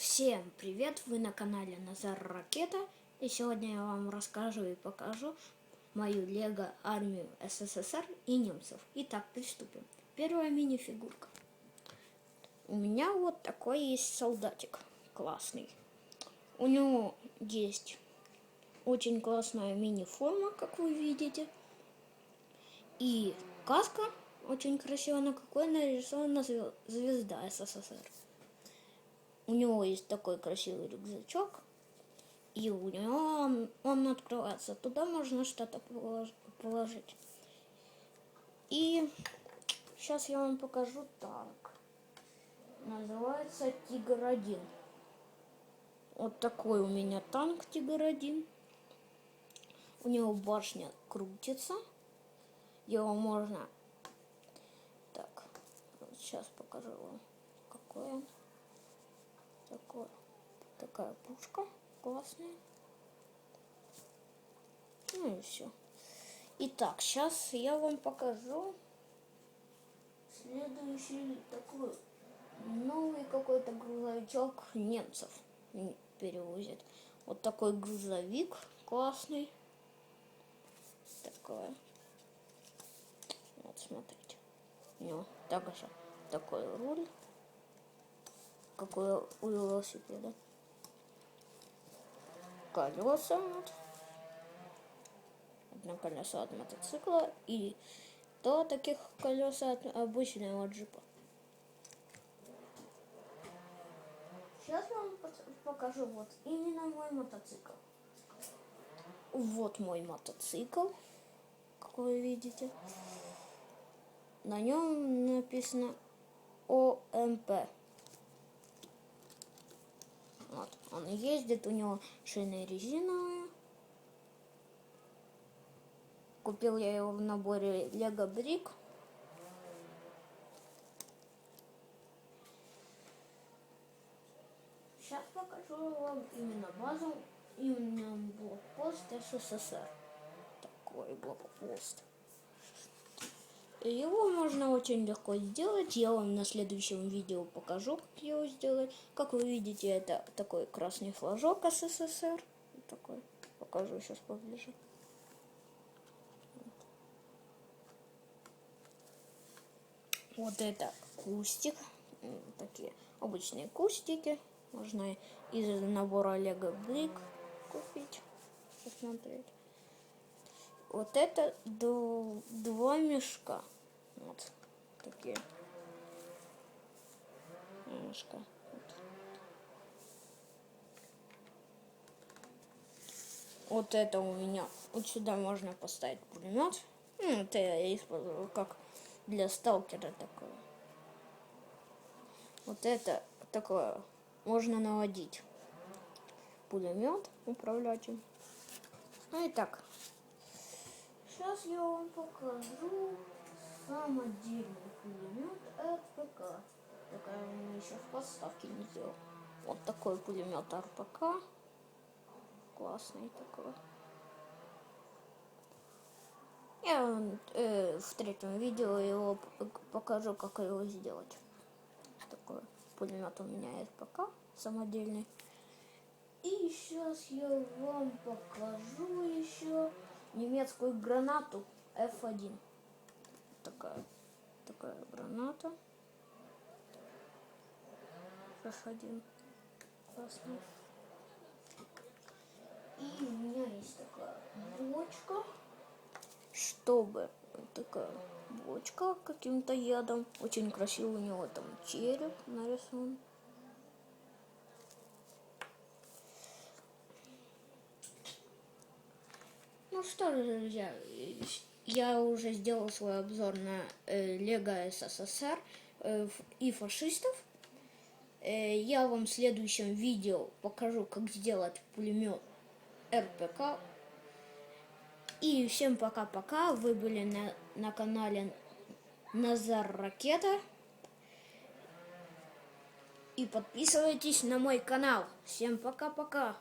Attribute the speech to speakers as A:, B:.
A: Всем привет! Вы на канале Назар Ракета. И сегодня я вам расскажу и покажу мою лего армию СССР и немцев. Итак, приступим. Первая мини-фигурка. У меня вот такой есть солдатик классный. У него есть очень классная мини-форма, как вы видите. И каска очень красивая, на какой нарисована зве- звезда СССР. У него есть такой красивый рюкзачок, и у него он, открывается. Туда можно что-то полож- положить. И сейчас я вам покажу танк. Называется Тигр-1. Вот такой у меня танк Тигр-1. У него башня крутится. Его можно... Так, сейчас покажу вам, какой он. Такой, такая пушка классная. Ну и все. Итак, сейчас я вам покажу следующий такой новый какой-то грузовичок немцев перевозит. Вот такой грузовик классный. Такое. Вот смотрите. У него также такой руль какое у велосипеда. Колеса. Одно колесо от мотоцикла и до таких колеса от обычного джипа. Сейчас вам покажу вот именно мой мотоцикл. Вот мой мотоцикл, как вы видите. На нем написано ОМП. Вот, он ездит, у него шины резиновые. Купил я его в наборе Лего Брик. Сейчас покажу вам именно базу, именно блокпост СССР. Такой блокпост. Его можно очень легко сделать. Я вам на следующем видео покажу, как его сделать. Как вы видите, это такой красный флажок СССР. Такой. Покажу сейчас поближе. Вот это кустик. Такие обычные кустики. Можно из набора Лего Брик купить. Посмотреть. Вот это два мешка. Вот такие. Мешка. Вот это у меня. Вот сюда можно поставить пулемет. Ну, это я использовал как для сталкера такое. Вот это такое можно наводить. Пулемет управлять им. Ну и так, Сейчас я вам покажу самодельный пулемет РПК. Такая у меня еще в подставке не сделал. Вот такой пулемет РПК. Классный такой. Я э, в третьем видео его покажу, как его сделать. Такой пулемет у меня РПК самодельный. И сейчас я вам покажу еще немецкую гранату F1. Такая, такая граната. F1. Классная. И у меня есть такая бочка, чтобы такая бочка каким-то ядом. Очень красивый у него там череп нарисован. Ну что же, друзья, я уже сделал свой обзор на э, Лего СССР э, и фашистов. Э, я вам в следующем видео покажу, как сделать пулемет РПК. И всем пока-пока. Вы были на, на канале Назар Ракета. И подписывайтесь на мой канал. Всем пока-пока.